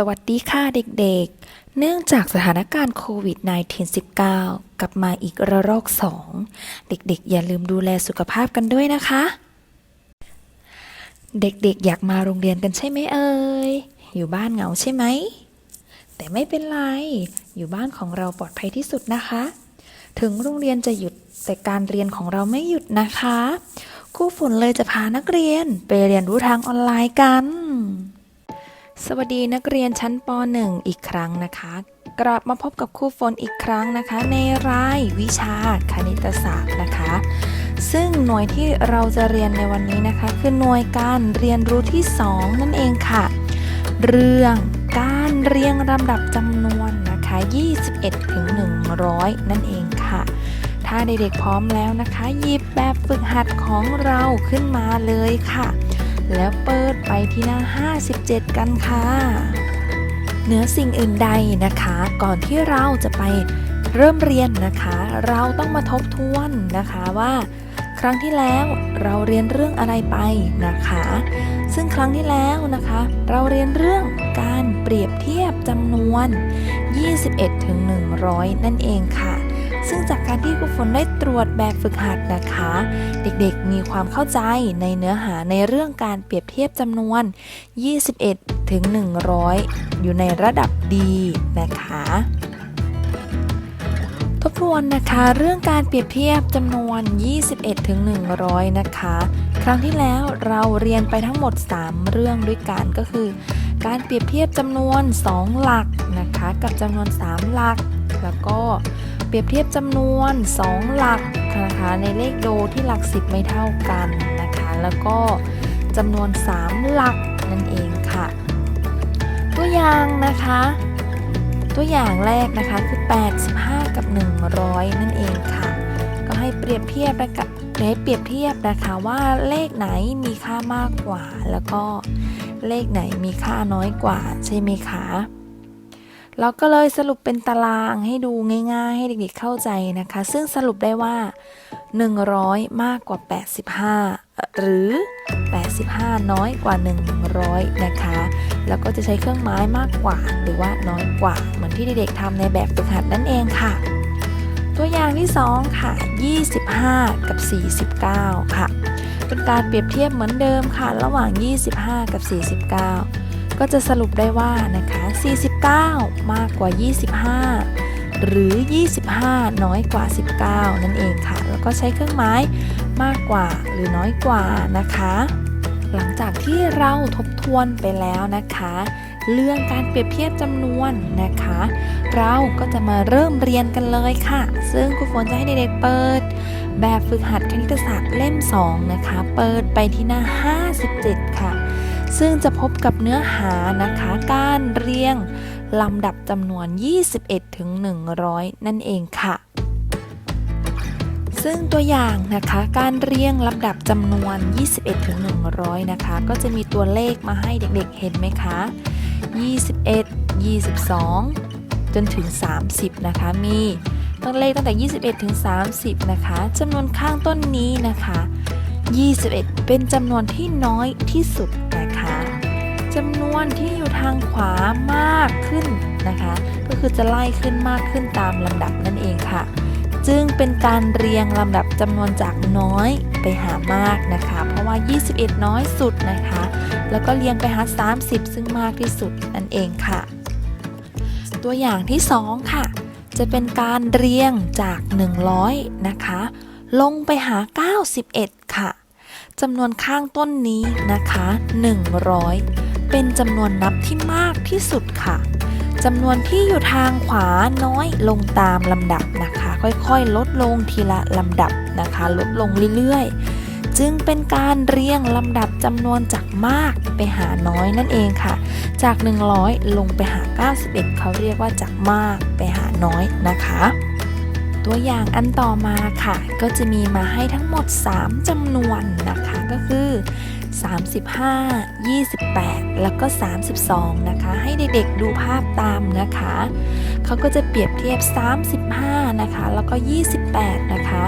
สวัสดีค่ะเด็กๆ เนื่องจากสถานการณ์โควิด -19 กลับมาอีกระลอกสอง เด็กๆ อย่าลืมดูแลสุขภาพกันด้วยนะคะ เด็กๆ อยากมาโรงเรียนกันใช่ไหมเอ่ย อยู่บ้านเหงาใช่ไหม แต่ไม่เป็นไร อยู่บ้านของเราปลอดภัยที่สุดนะคะ ถึงโรงเรียนจะหยุดแต่การเรียนของเราไม่หยุดนะคะครูฝนเลยจะพานักเรียนไปเรียนรู้ทางออนไลน์กัน สวัสดีนักเรียนชั้นป .1 อีกครั้งนะคะ กลับมาพบกับครูฝนอีกครั้งนะคะ ในรายวิชาคณิตศาสตร์นะคะ ซึ่งหน่วยที่เราจะเรียนในวันนี้นะคะ คือหน่วยการเรียนรู้ที่ 2 นั่นเองค่ะ เรื่องการเรียงลำดับจำนวนนะคะ 21ถึง100 นั่นเองค่ะ ถ้าเด็กๆพร้อมแล้วนะคะหยิบแบบฝึกหัดของเราขึ้นมาเลยค่ะ แล้วเปิดไปที่หน้า 57 กันค่ะเหนือสิ่งอื่นใดนะคะ ก่อนที่เราจะไปเริ่มเรียนนะคะ เราต้องมาทบทวนนะคะว่า ครั้งที่แล้วเราเรียนเรื่องอะไรไปนะคะ ซึ่งครั้งที่แล้วนะคะ เราเรียนเรื่องการเปรียบเทียบจำนวน 21ถึง100 นั่นเองค่ะ ซึ่งจากการที่ครูฝนได้ตรวจแบบฝึกหัดนะคะ เด็กๆมีความเข้าใจในเนื้อหาในเรื่องการเปรียบเทียบจำนวน 21 ถึง 100 อยู่ในระดับดีนะคะทบทวนนะคะเรื่องการเปรียบเทียบจำนวน 21 ถึง 100 นะคะ ครั้งที่แล้วเราเรียนไปทั้งหมด 3 เรื่องด้วยกันก็คือ การเปรียบเทียบจำนวน 2 หลักนะคะ กับจำนวน 3 หลัก แล้วก็ เปรียบเทียบจำนวน 2 หลักนะคะในเลขโดที่หลัก 10 ไม่เท่ากันนะคะ แล้วก็จำนวน 3 หลักนั่นเองค่ะ ตัวอย่างนะคะ ตัวอย่างแรกนะคะคือ 85 กับ 100 นั่นเองค่ะ ก็ให้เปรียบเทียบและกับให้เปรียบเทียบนะคะว่าเลขไหนมีค่ามากกว่า แล้วก็เลขไหนมีค่าน้อยกว่าใช่ไหมคะ เราก็เลยสรุปเป็นตารางให้ดูง่ายๆ ให้เด็กๆเข้าใจนะคะ ซึ่งสรุปได้ว่า 100 มากกว่า 85 หรือ 85 น้อยกว่า 100 นะคะ แล้วก็จะใช้เครื่องไม้มากกว่า หรือว่าน้อยกว่า เหมือนที่เด็กๆทำในแบบฝึกหัดนั่นเองค่ะ ตัวอย่างที่ 2 ค่ะ 25 กับ 49 ค่ะ เป็นการเปรียบเทียบเหมือนเดิมค่ะ ระหว่าง 25 กับ 49 ก็จะสรุปได้ว่านะคะ 49 มากกว่า 25 หรือ 25 น้อยกว่า 19 นั่นเองค่ะ แล้วก็ใช้เครื่องไม้มากกว่าหรือน้อยกว่านะคะ หลังจากที่เราทบทวนไปแล้วนะคะ เรื่องการเปรียบเทียบจำนวนนะคะ เราก็จะมาเริ่มเรียนกันเลยค่ะ ซึ่งครูฝนจะให้เด็กๆเปิดแบบฝึกหัดคณิตศาสตร์เล่ม 2 นะคะ เปิดไปที่หน้า 57 ค่ะ ซึ่งจะพบกับเนื้อหานะคะการเรียงลำดับจำนวน 21ถึง100 นั่นเองค่ะ ซึ่งตัวอย่างนะคะการเรียงลำดับจำนวน 21ถึง100 นะคะ ก็จะมีตัวเลขมาให้เด็กๆเห็นไหมคะ 21 22 จนถึง 30 นะคะมีตั้งเลขตั้งแต่ 21 ถึง 30 นะคะจำนวนข้างต้นนี้นะคะ 21 เป็นจำนวนที่น้อยที่สุด จำนวนที่อยู่ทางขวามากขึ้นนะคะ ก็คือจะไล่ขึ้นมากขึ้นตามลำดับนั่นเองค่ะ จึงเป็นการเรียงลำดับจำนวนจากน้อยไปหามากนะคะ เพราะว่า 21 น้อยสุดนะคะ แล้วก็เรียงไปหา 30 ซึ่งมากที่สุดนั่นเองค่ะ ตัวอย่างที่ 2 ค่ะ จะเป็นการเรียงจาก 100 นะคะ ลงไปหา 91 ค่ะจำนวนข้างต้นนี้นะคะ 100 เป็นจำนวนนับที่มากที่สุดค่ะจำนวนที่อยู่ทางขวาน้อยลงตามลำดับนะคะ ค่อยๆ ลดลงทีละลำดับนะคะ ลดลงเรื่อยๆ จึงเป็นการเรียงลำดับจำนวนจากมากไปหาน้อยนั่นเองค่ะ จาก 100 ลงไปหา 91 เขาเรียกว่าจากมากไปหาน้อยนะคะ ตัวอย่างอันต่อมาค่ะ ก็จะมีมาให้ทั้งหมด 3จำนวนนะคะก็คือ 35 28 แล้วก็ 32 นะคะ ให้เด็กๆดูภาพตามนะคะ เขาก็จะเปรียบเทียบ 35 นะคะ แล้วก็ 28 นะคะ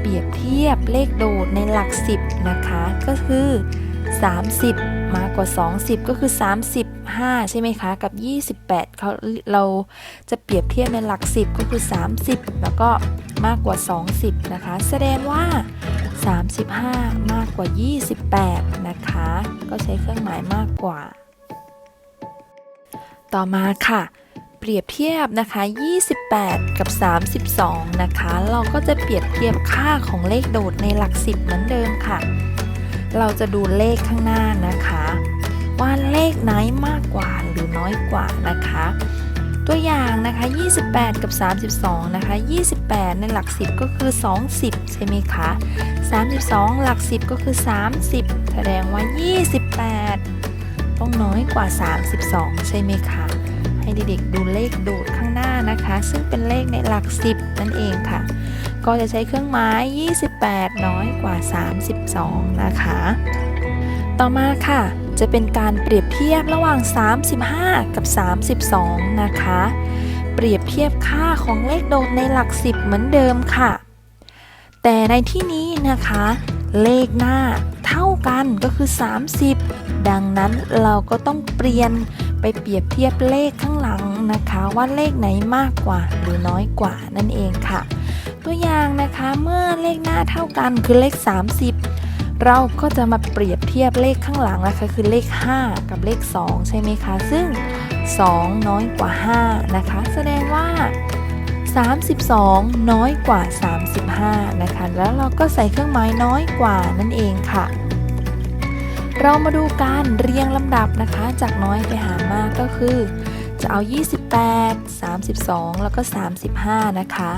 เปรียบเทียบเลขโดดในหลัก 10 นะคะ ก็คือ 30 มากกว่า 20 ก็คือ 35 ใช่ไหมคะ กับ 28เขาเราจะเปรียบเทียบในหลัก 10 ก็คือ 30 แล้วก็มากกว่า 20 นะคะ แสดงว่า 35 มากกว่า 28 นะคะ ก็ใช้เครื่องหมายมากกว่า ต่อมาค่ะ เปรียบเทียบนะคะ 28 กับ 32 นะคะ เราก็จะเปรียบเทียบค่าของเลขโดดในหลัก10เหมือนเดิมค่ะ เราจะดูเลขข้างหน้านะคะ ว่าเลขไหนมากกว่าหรือน้อยกว่านะคะ ตัวอย่างนะคะ 28 กับ 32 นะคะ 28 ในหลัก 10 ก็คือ 20 ใช่ไหมคะ 32 หลัก 10 ก็คือ 30 แสดงว่า 28 ต้องน้อยกว่า 32 ใช่ไหมคะ ให้เด็กๆดูเลขโดดข้างหน้านะคะ ซึ่งเป็นเลขในหลัก 10 นั่นเองค่ะ ก็จะใช้เครื่องหมาย 28 น้อยกว่า 32 นะคะ ต่อมาค่ะ จะเป็นการเปรียบเทียบระหว่าง 35 กับ 32 นะคะ เปรียบเทียบค่าของเลขโดดในหลัก 10 เหมือนเดิมค่ะ แต่ในที่นี้นะคะ เลขหน้าเท่ากันก็คือ 30 ดังนั้นเราก็ต้องเปลี่ยนไปเปรียบเทียบเลขข้างหลังนะคะว่าเลขไหนมากกว่าหรือน้อยกว่านั่นเองค่ะ ตัวอย่างนะคะเมื่อเลขหน้าเท่ากันคือเลข 30 เราก็จะมาเปรียบเทียบเลขข้างหลังนะคะคือเลข 5 กับเลข 2 ใช่ไหมคะ ซึ่ง 2 น้อยกว่า 5 นะคะ แสดงว่า 32 น้อยกว่า 35 นะคะ แล้วเราก็ใส่เครื่องหมายน้อยกว่านั่นเองค่ะ เรามาดูการเรียงลำดับนะคะ จากน้อยไปหามากก็คือ จะเอา 28 32 แล้วก็ 35 นะคะ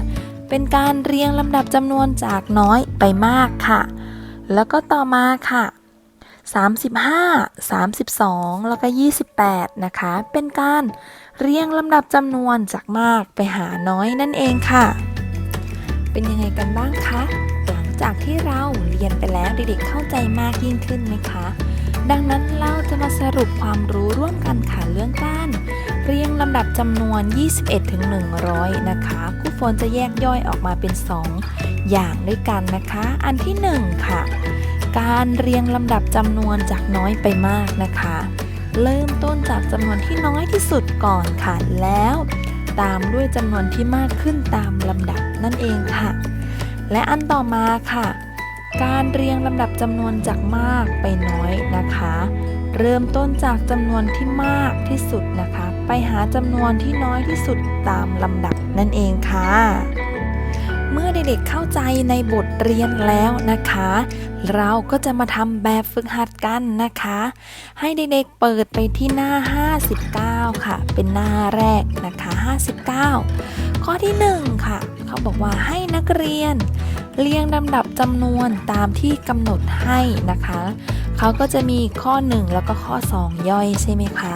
เป็นการเรียงลำดับจำนวนจากน้อยไปมากค่ะ แล้วก็ต่อมาค่ะ 35 32 แล้วก็ 28 นะคะ เป็นการเรียงลำดับจำนวนจากมากไปหาน้อยนั่นเองค่ะ เป็นยังไงกันบ้างคะ หลังจากที่เราเรียนไปแล้วเด็กๆเข้าใจมากยิ่งขึ้นไหมคะ ดังนั้นเราจะมาสรุปความรู้ร่วมกันค่ะเรื่องการ เรียงลำดับจำนวน 21ถึง100 นะคะครูฝนจะแยกย่อยออกมาเป็น 2 อย่างด้วยกันนะคะ อันที่ 1 ค่ะ การเรียงลำดับจำนวนจากน้อยไปมากนะคะ เริ่มต้นจากจำนวนที่น้อยที่สุดก่อนค่ะ แล้วตามด้วยจำนวนที่มากขึ้นตามลำดับนั่นเองค่ะ และอันต่อมาค่ะ การเรียงลำดับจำนวนจากมากไปน้อยนะคะ เริ่มต้นจากจำนวนที่มากที่สุดนะคะ ไปหาจำนวนที่น้อยที่สุดตามลำดับนั่นเองค่ะ เมื่อเด็กๆเข้าใจในบทเรียนแล้วนะคะ เราก็จะมาทำแบบฝึกหัดกันนะคะ ให้เด็กๆเปิดไปที่หน้า 59 ค่ะ เป็นหน้าแรกนะคะ 59 ข้อที่ 1 ค่ะ เขาบอกว่าให้นักเรียน เรียงลำดับจำนวนตามที่กำหนดให้นะคะเขาก็จะมีข้อ 1 แล้วก็ข้อ 2 ย่อยใช่ไหมคะ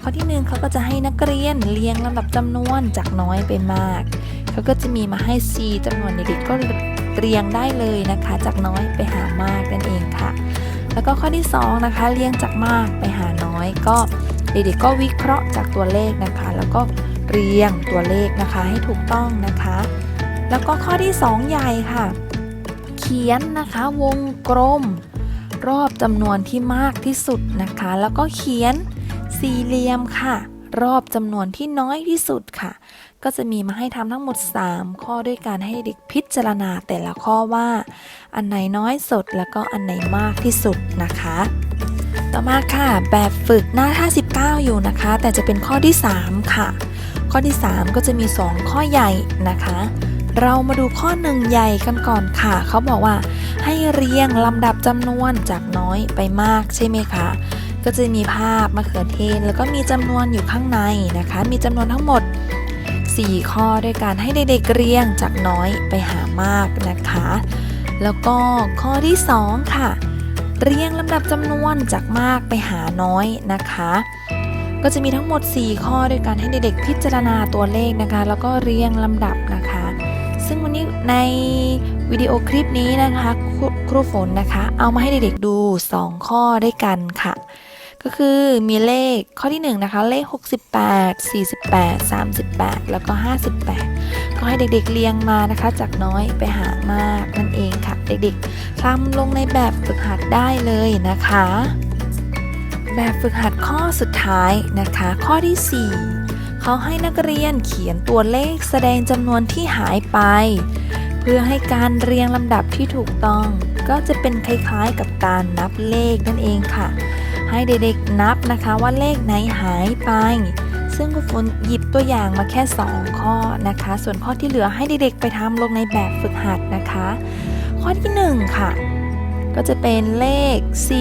ข้อที่ 1เขาก็จะให้นักเรียนเรียงลำดับจำนวนจากน้อยไปมากเขาก็จะมีมาให้ C จำนวนเด็กๆก็เรียงได้เลยนะคะ จากน้อยไปหามากนั่นเองค่ะ แล้วก็ข้อที่ 2 นะคะ เรียงจากมากไปหาน้อยก็เด็กๆก็วิเคราะห์จากตัวเลขนะคะ แล้วก็เรียงตัวเลขนะคะให้ถูกต้องนะคะ แล้วก็ข้อที่ 2 ใหญ่ค่ะ เขียนนะคะวงกลม รอบจำนวนที่มากที่สุดนะคะ แล้วก็เขียนสี่เหลี่ยมค่ะ รอบจำนวนที่น้อยที่สุดค่ะ ก็จะมีมาให้ทำทั้งหมด 3 ข้อด้วยการให้เด็กพิจารณาแต่ละข้อว่า อันไหนน้อยสุดแล้วก็อันไหนมากที่สุดนะคะต่อมาค่ะ แบบฝึกหน้า 59 อยู่นะคะ แต่จะเป็นข้อที่ 3 ค่ะ ข้อที่ 3 ก็จะมี 2 ข้อใหญ่นะคะ เรามาดูข้อหนึ่งใหญ่กันก่อนค่ะ เขาบอกว่า ให้เรียงลำดับจำนวนจากน้อยไปมากใช่ไหมคะ ก็จะมีภาพมะเขือเทศแล้วก็มีจำนวนอยู่ข้างในนะคะ มีจำนวนทั้งหมด 4 ข้อด้วยการให้เด็กๆเรียงจากน้อยไปหามากนะคะ แล้วก็ข้อที่ 2 ค่ะ เรียงลำดับจำนวนจากมากไปหาน้อยนะคะก็จะมีทั้งหมด 4 ข้อด้วยการให้เด็กๆพิจารณาตัวเลขนะคะ แล้วก็เรียงลำดับนะคะ ซึ่งวันนี้ในวิดีโอคลิปนี้นะคะครูฝนนะคะ เอามาให้เด็กๆดู 2 ข้อด้วยกันค่ะ ก็คือมีเลขข้อที่1นะคะเลข 68 48 38 แล้วก็ 58 ก็ให้เด็กๆเรียงมานะคะ จากน้อยไปหามากนั่นเองค่ะ เด็กๆทำลงในแบบฝึกหัดได้เลยนะคะ แบบฝึกหัดข้อสุดท้ายนะคะ ข้อที่ 4 เขาให้นักเรียนเขียนตัวเลขแสดงจำนวนที่หายไป เพื่อให้การเรียงลำดับที่ถูกต้อง ก็จะเป็นคล้ายๆกับการนับเลขนั่นเองค่ะ ให้เด็กๆนับนะคะว่าเลขไหนหายไป ซึ่งคุณฝนหยิบตัวอย่างมาแค่ 2 ข้อนะคะ ส่วนข้อที่เหลือให้เด็กๆไปทำลงในแบบฝึกหัดนะคะ ข้อที่ 1 ค่ะก็จะเป็นเลข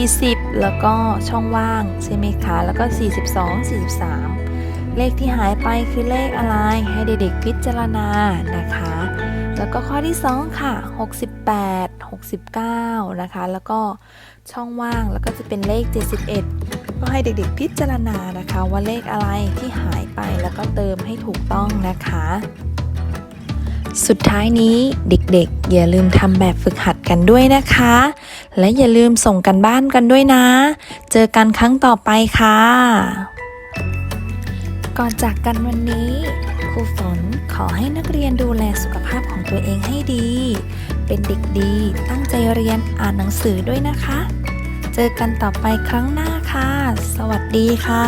40 แล้วก็ช่องว่าง ใช่ไหมคะ แล้วก็ 42 43 เลขที่หายไปคือเลขอะไรให้เด็กๆพิจารณานะคะ แล้วก็ข้อที่ 2 ค่ะ 68 69 นะคะ แล้วก็ช่องว่างแล้วก็จะเป็นเลข 71 ก็ให้เด็กๆพิจารณานะคะ ว่าเลขอะไรที่หายไปแล้วก็เติมให้ถูกต้องนะคะ สุดท้ายนี้เด็กๆ อย่าลืมทำแบบฝึกหัดกันด้วยนะคะ และอย่าลืมส่งกันบ้านกันด้วยนะ เจอกันครั้งต่อไปค่ะ ก่อนจากกันวันนี้ครูฝนขอให้นักเรียนดูแลสุขภาพของตัวเองให้ดี เป็นเด็กดีตั้งใจเรียนอ่านหนังสือด้วยนะคะ เจอกันต่อไปครั้งหน้าค่ะ สวัสดีค่ะ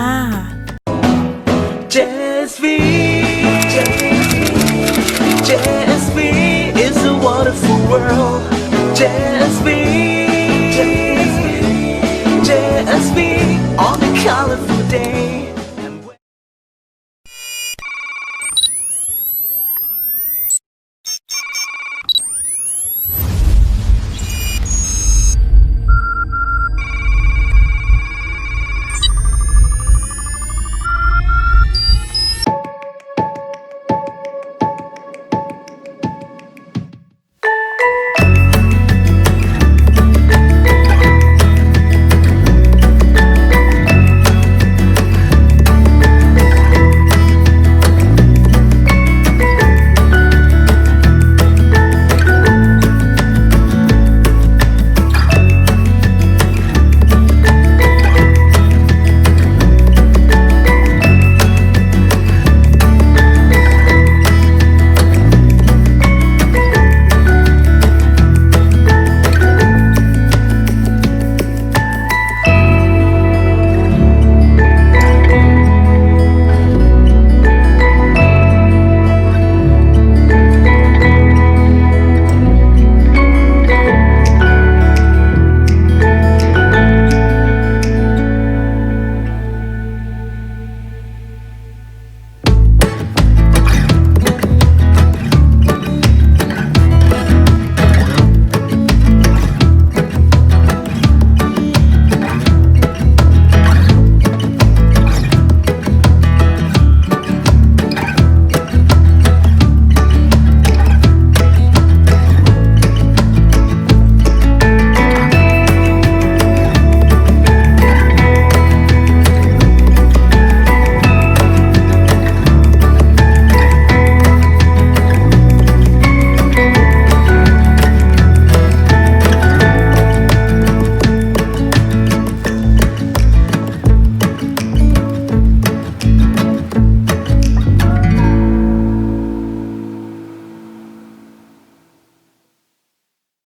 JSV, JSV is a wonderful world. JSV, JSV on a colorful day.